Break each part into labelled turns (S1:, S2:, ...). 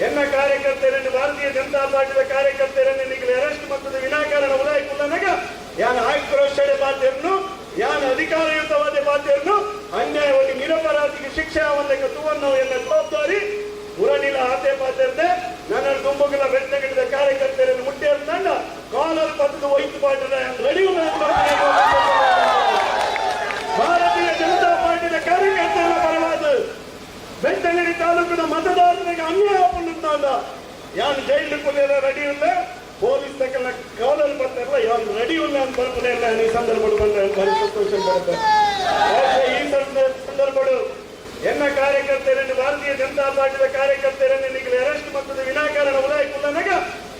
S1: ಎನ್ನ ಕಾರ್ಯಕರ್ತರನ್ನು ಭಾರತೀಯ ಜನತಾ ಪಾರ್ಟಿಯ ಕಾರ್ಯಕರ್ತರನ್ನು ನಿಗಲಿ ಅರೆಸ್ಟ್ ಮತ್ತು ವಿನಾಕಾರಣ ಉಲಾಯಿ ಕುಲ್ಲನಗ ಯಾನ ಆಕ್ರೋಶಡೆ ಬಾಧ್ಯರನ್ನು ಯಾನ ಅಧಿಕಾರಯುತವಾದ ಬಾಧ್ಯರನ್ನು ಅನ್ಯಾಯವಾಗಿ ನಿರಪರಾಧಿಗೆ ಶಿಕ್ಷೆ ಅವನಿಗೆ ತುವನ್ನು ಎನ್ನ ಜವಾಬ್ದಾರಿ, ಉರನಿಲ ಆತೆ ಪಾತ್ರತೆ ನನ್ನ ತುಂಬುಗಳ ಬೆಟ್ಟಗಿಡಿದ ಕಾರ್ಯಕರ್ತರನ್ನು ಮುಟ್ಟೇರು ತಂಡ ಕಾಲರ್ ಪತ್ತದ ವೈಟ್ ಪಾಟದ ರೆಡಿ ಅನ್ಯಾಯ ಪಡುತ್ತಾದ ಜೈಲ್ ಜೈಲು ಕೊನೆಯ ರೆಡಿ ಇಲ್ಲ? ಪೊಲೀಸ್ ತಕ್ಕಲ್ಲ ಕಾಲಲ್ಲಿ ಬರ್ತಾರಲ್ಲ ಯಾರು ರೆಡಿ ಇಲ್ಲ ಅಂತ ಬರ್ತಾನೆ ಇಲ್ಲ ಈ ಸಂದರ್ಭ ಬಂದ್ರೆ ಭಾರಿ ಸಂತೋಷ ಬರುತ್ತೆ. ಈ ಸಂದ- ಸಂದರ್ಭಗಳು? ಎನ್ನ ಕಾರ್ಯಕರ್ತರನ್ನು ಭಾರತೀಯ ಜನತಾ ಪಾರ್ಟಿದ ಕಾರ್ಯಕರ್ತರನ್ನು ನಿಗಲಿ ಅರೆಸ್ಟ್ ಮತ್ತು ವಿನಾಕಾರಣ ಉಲಾಯಿ ಕುಲ್ಲನಗ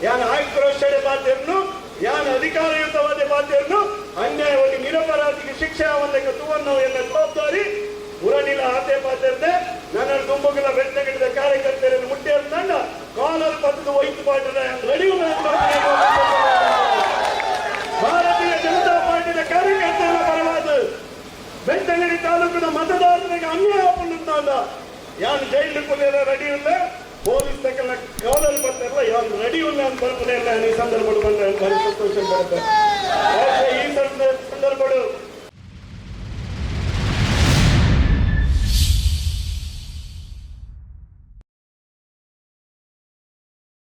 S1: ಯಾನ ಆಕ್ರೋಶಡೆ ಬಾಧ್ಯರನ್ನು ಯಾನ್ ಅಧಿಕಾರಯುತವಾದ ಬಾಧ್ಯರನ್ನು ಅನ್ಯಾಯವಾಗಿ ನಿರಪರಾಧಿಗೆ ಶಿಕ್ಷೆ ಅವನಿಗೆ ತುವನ್ನು ಎಲ್ಲ ಜವಾಬ್ದಾರಿ? ಉರನಿಲ ಆತೆ ಪಾತ್ರತೆ ನನ್ನ ತುಂಬುಗಳ ಬೆಟ್ಟಗಿಡಿದ ಕಾರ್ಯಕರ್ತರನ್ನು ಮುಟ್ಟೇರು ತಂಡ ಕಾಲರ್ ಪತ್ತದ ವೈಟ್ ಪಾಟದ ರೆಡಿ ಭಾರತೀಯ ಜನತಾ ಪಾರ್ಟಿಯ ಕಾರ್ಯಕರ್ತರ ಪರವಾದ ಬೆಳ್ತಂಗಡಿ ತಾಲೂಕಿನ ಮತದಾರರಿಗೆ ಅನ್ಯಾಯ ಪಡುತ್ತಾದ ಯಾರು ಜೈಲು ಕೊನೆಯ ರೆಡಿ ಇಲ್ಲ ಪೊಲೀಸ್ ತಕ್ಕಲ್ಲ ಕಾಲಲ್ಲಿ ಬರ್ತಾರಲ್ಲ ಯಾರು ರೆಡಿ ಇಲ್ಲ ಅಂತ ಬರ್ತಾನೆ ಇಲ್ಲ ಈ ಸಂದರ್ಭ ಬಂದ್ರೆ ಭಾರಿ ಸಂತೋಷ ಬರುತ್ತೆ